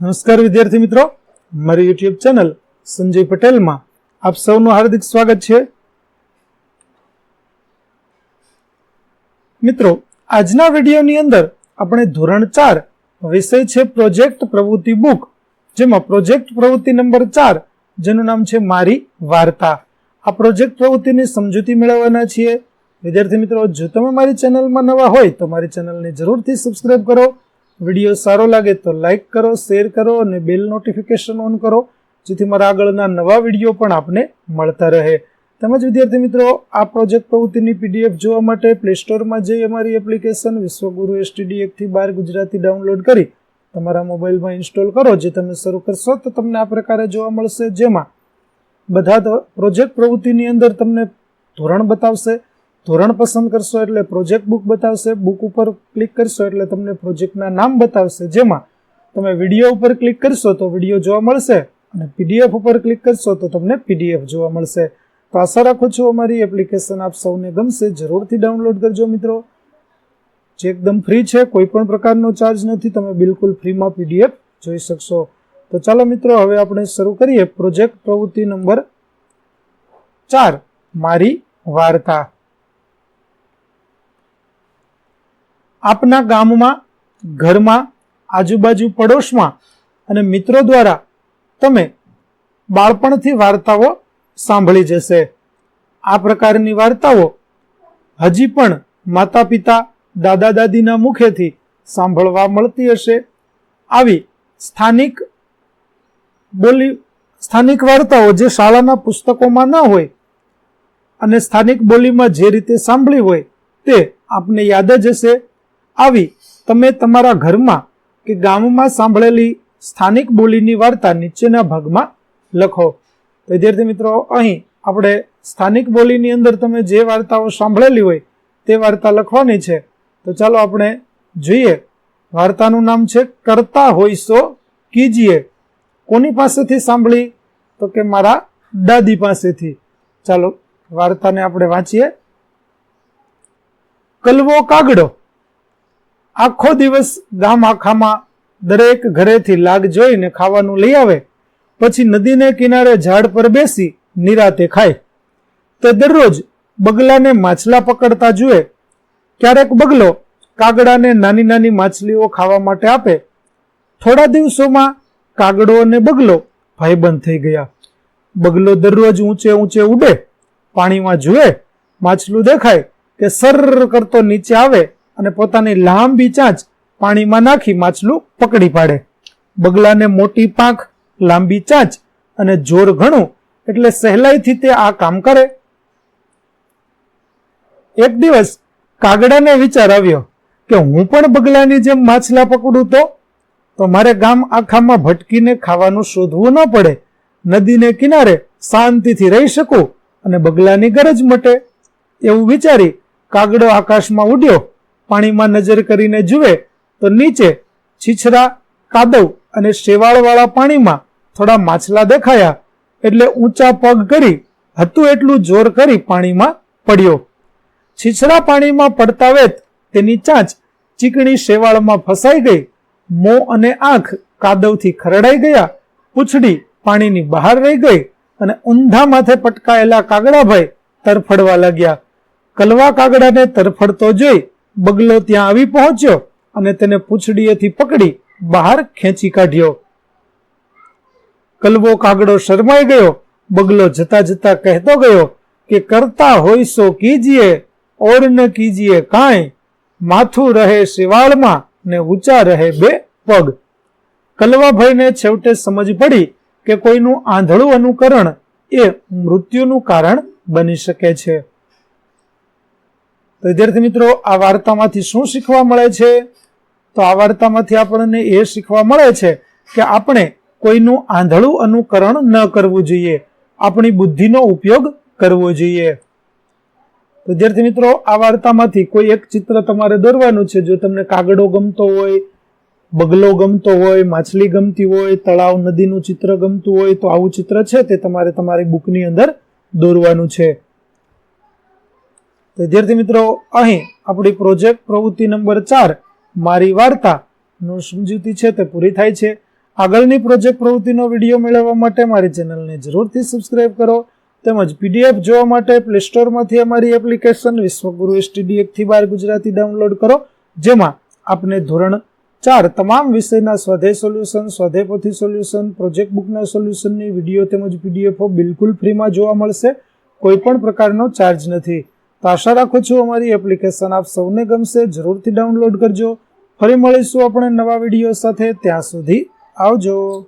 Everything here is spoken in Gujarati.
નમસ્કાર વિદ્યાર્થી મિત્રો. મારી યુટ્યુબ ચેનલ સંજય પટેલમાં આપ સૌનું હાર્દિક સ્વાગત છે. મિત્રો, આજના વિડીયોની અંદર આપણે ધોરણ ચાર વિષય છે પ્રોજેક્ટ પ્રવૃત્તિ બુક. જેમાં પ્રોજેક્ટ પ્રવૃત્તિ નંબર ચાર, જેનું નામ છે મારી વાર્તા. આ પ્રોજેક્ટ પ્રવૃત્તિની સમજૂતી મેળવવાના છીએ. વિદ્યાર્થી મિત્રો, જો તમે મારી ચેનલમાં નવા હોય તો મારી ચેનલને જરૂરથી સબસ્ક્રાઈબ કરો. વીડિયો સારો લાગે તો લાઇક કરો, શેર કરો અને બેલ નોટિફિકેશન ઓન કરો, જેથી મારા આગળના નવા વીડિયો પણ આપને મળતા રહે. તેમજ વિદ્યાર્થી મિત્રો, આ પ્રોજેક્ટ પ્રવૃત્તિની પીડીએફ જોવા માટે પ્લે સ્ટોરમાં જઈ અમારી એપ્લિકેશન વિશ્વગુરુ એસટીડી એકથી બાર ગુજરાતી ડાઉનલોડ કરી તમારા મોબાઈલમાં ઇન્સ્ટોલ કરો, જે તમે શરૂ કરશો તો તમને આ પ્રકારે જોવા મળશે. જેમાં બધા પ્રોજેક્ટ પ્રવૃત્તિની અંદર તમને ધોરણ બતાવશે ધોરણ પસંદ કરશો એટલે પ્રોજેક્ટ બુક બતાવશે. બુક ઉપર ક્લિક કરશો એટલે તમને પ્રોજેક્ટના નામ બતાવશે. જેમાં તમે વીડિયો ઉપર ક્લિક કરશો તો વીડિયો જોવા મળશે અને પીડીએફ ઉપર ક્લિક કરશો તો તમને પીડીએફ જોવા મળશે. તો આશા રાખું છું અમારી એપ્લિકેશન આપ સૌને ગમશે. જરૂરથી ડાઉનલોડ કરજો મિત્રો. જે એકદમ ફ્રી છે, કોઈ પણ પ્રકારનો ચાર્જ નથી, તમે બિલકુલ ફ્રીમાં પીડીએફ જોઈ શકશો. તો ચાલો મિત્રો, હવે આપણે શરૂ કરીએ. પ્રોજેક્ટ પ્રવૃત્તિ નંબર ચાર, મારી વાર્તા. આપના ગામમાં, ઘરમાં, આજુબાજુ પડોશમાં અને મિત્રો દ્વારા તમે બાળપણથી વાર્તાઓ સાંભળી જશે. આ પ્રકારની વાર્તાઓ હજી પણ માતા પિતા દાદા દાદીના મુખેથી સાંભળવા મળતી હશે. આવી સ્થાનિક બોલી, સ્થાનિક વાર્તાઓ જે શાળાના પુસ્તકોમાં ન હોય અને સ્થાનિક બોલીમાં જે રીતે સાંભળી હોય તે આપને યાદ જ હશે. આવી તમે તમારા ઘરમાં કે ગામમાં સાંભળેલી સ્થાનિક બોલીની વાર્તા નીચેના ભાગમાં લખો. તો વિદ્યાર્થી મિત્રો, અહીં આપણે સ્થાનિક બોલીની અંદર તમે જે વાર્તાઓ સાંભળેલી હોય તે વાર્તા લખવાની છે. તો ચાલો આપણે જોઈએ. વાર્તાનું નામ છે, કરતા હોઈશો કીજીએ. કોની પાસેથી સાંભળી? તો કે મારા દાદી પાસેથી. ચાલો, વાર્તાને આપણે વાંચીએ. કલવો કાગડો આખો દિવસ ગામ આખામાં દરેક ઘરેથી લાગ જોઈને ખાવાનું લઈ આવે, પછી નદીને કિનારે ઝાડ પર બેસી નિરાતે ખાય. તે દરરોજ બગલાને માછલા પકડતા જુએ. ક્યારેક બગલો કાગડાને નાની નાની માછલીઓ ખાવા માટે આપે. થોડા દિવસોમાં કાગડો અને બગલો ભાઈબંધ થઈ ગયા. બગલો દરરોજ ઊંચે ઊંચે ઉડે, પાણીમાં જુએ. માછલું દેખાય કે સર કરતો નીચે આવે. અને પોતાની લાંબી ચાંચ પાણીમાં નાખી માછલું પકડી પાડે. બગલાને મોટી પાંખ, લાંબી ચાંચ અને જોર ઘણું એટલે સહેલાઈથી તે આ કામ કરે. એક દિવસ કાગડાને વિચાર આવ્યો કે હું પણ બગલાની જેમ માછલા પકડું તો? તો મારે ગામ આખામાં ભટકીને ખાવાનું શોધવું ન પડે. નદીને કિનારે શાંતિથી રહી શકું અને બગલાની ગરજ મટે. એવું વિચારી કાગડો આકાશમાં ઉડ્યો. પાણીમાં નજર કરીને જુએ તો નીચે છીછરા, કાદવ અને શેવાળવાળા પાણીમાં થોડા માછલા દેખાયા. એટલે ઊંચા પગ કરી હતું એટલું જોર કરી પાણીમાં પડ્યો. છીછરા પાણીમાં પડતા વેત તેની ચાંચ ચીકણી શેવાળમાં ફસાઈ ગઈ. મોં અને આંખ કાદવથી ખરડાઈ ગયા. પૂંછડી પાણીની બહાર રહી ગઈ અને ઊંધા માથે પટકાયેલા કાગડાભાઈ તરફડવા લાગ્યા. કલવા કાગડાને તરફડતો જોઈ બગલો ત્યાં આવી પહોંચ્યો અને તેને પૂંછડીએથી પકડી બહાર ખેંચી કાઢ્યો. કલવો કાગડો શરમાઈ ગયો. બગલો જતા જતા કહેતો ગયો કે, કરતા હોય સો કીજીએ, ઓર ન કીજીએ કાંઈ. માથું રહે શિવાળમાં ને ઊંચા રહે બે પગ. કલવાભાઈને છેવટે સમજ પડી કે, કોઈનું આંધળું અનુકરણ એ મૃત્યુનું કારણ બની શકે છે. તો વિદ્યાર્થી મિત્રો, આ વાર્તામાંથી શું શીખવા મળે છે? તો આ વાર્તામાંથી આપણને એ શીખવા મળે છે કે આપણે કોઈનું આંધળું અનુકરણ ન કરવું જોઈએ. આપણી બુદ્ધિનો ઉપયોગ કરવો જોઈએ. વિદ્યાર્થી મિત્રો, આ વાર્તામાંથી કોઈ એક ચિત્ર તમારે દોરવાનું છે. જો તમને કાગડો ગમતો હોય, બગલો ગમતો હોય, માછલી ગમતી હોય, તળાવ, નદીનું ચિત્ર ગમતું હોય, તો આવું ચિત્ર છે તે તમારે તમારી બુકની અંદર દોરવાનું છે. વિદ્યાર્થી મિત્રો, અહીં આપણી પ્રોજેક્ટ પ્રવૃત્તિ નંબર ચાર, મારી વાર્તાનું સમજૂતી છે તે પૂરી થાય છે. આગળની પ્રોજેક્ટ પ્રવૃત્તિનો વીડિયો મેળવવા માટે મારી ચેનલને જરૂરથી સબસ્ક્રાઇબ કરો તેમજ પીડીએફ જોવા માટે પ્લે સ્ટોરમાંથી અમારી એપ્લિકેશન વિશ્વગુરુ એસટીડી એકથી બાર ગુજરાતી ડાઉનલોડ કરો, જેમાં આપને ધોરણ ચાર તમામ વિષયના સ્વાધ્યાય સોલ્યુશન સ્વાધ્યાયપોથી સોલ્યુશન પ્રોજેક્ટ બુકના સોલ્યુશનની વીડિયો તેમજ પીડીએફો બિલકુલ ફ્રીમાં જોવા મળશે. કોઈ પણ પ્રકારનો ચાર્જ નથી. તો આશા રાખું છું અમારી એપ્લિકેશન આપ સૌને ગમશે. જરૂરથી ડાઉનલોડ કરજો. ફરી મળીશું આપણે નવા વીડિયો સાથે. ત્યાં સુધી આવજો.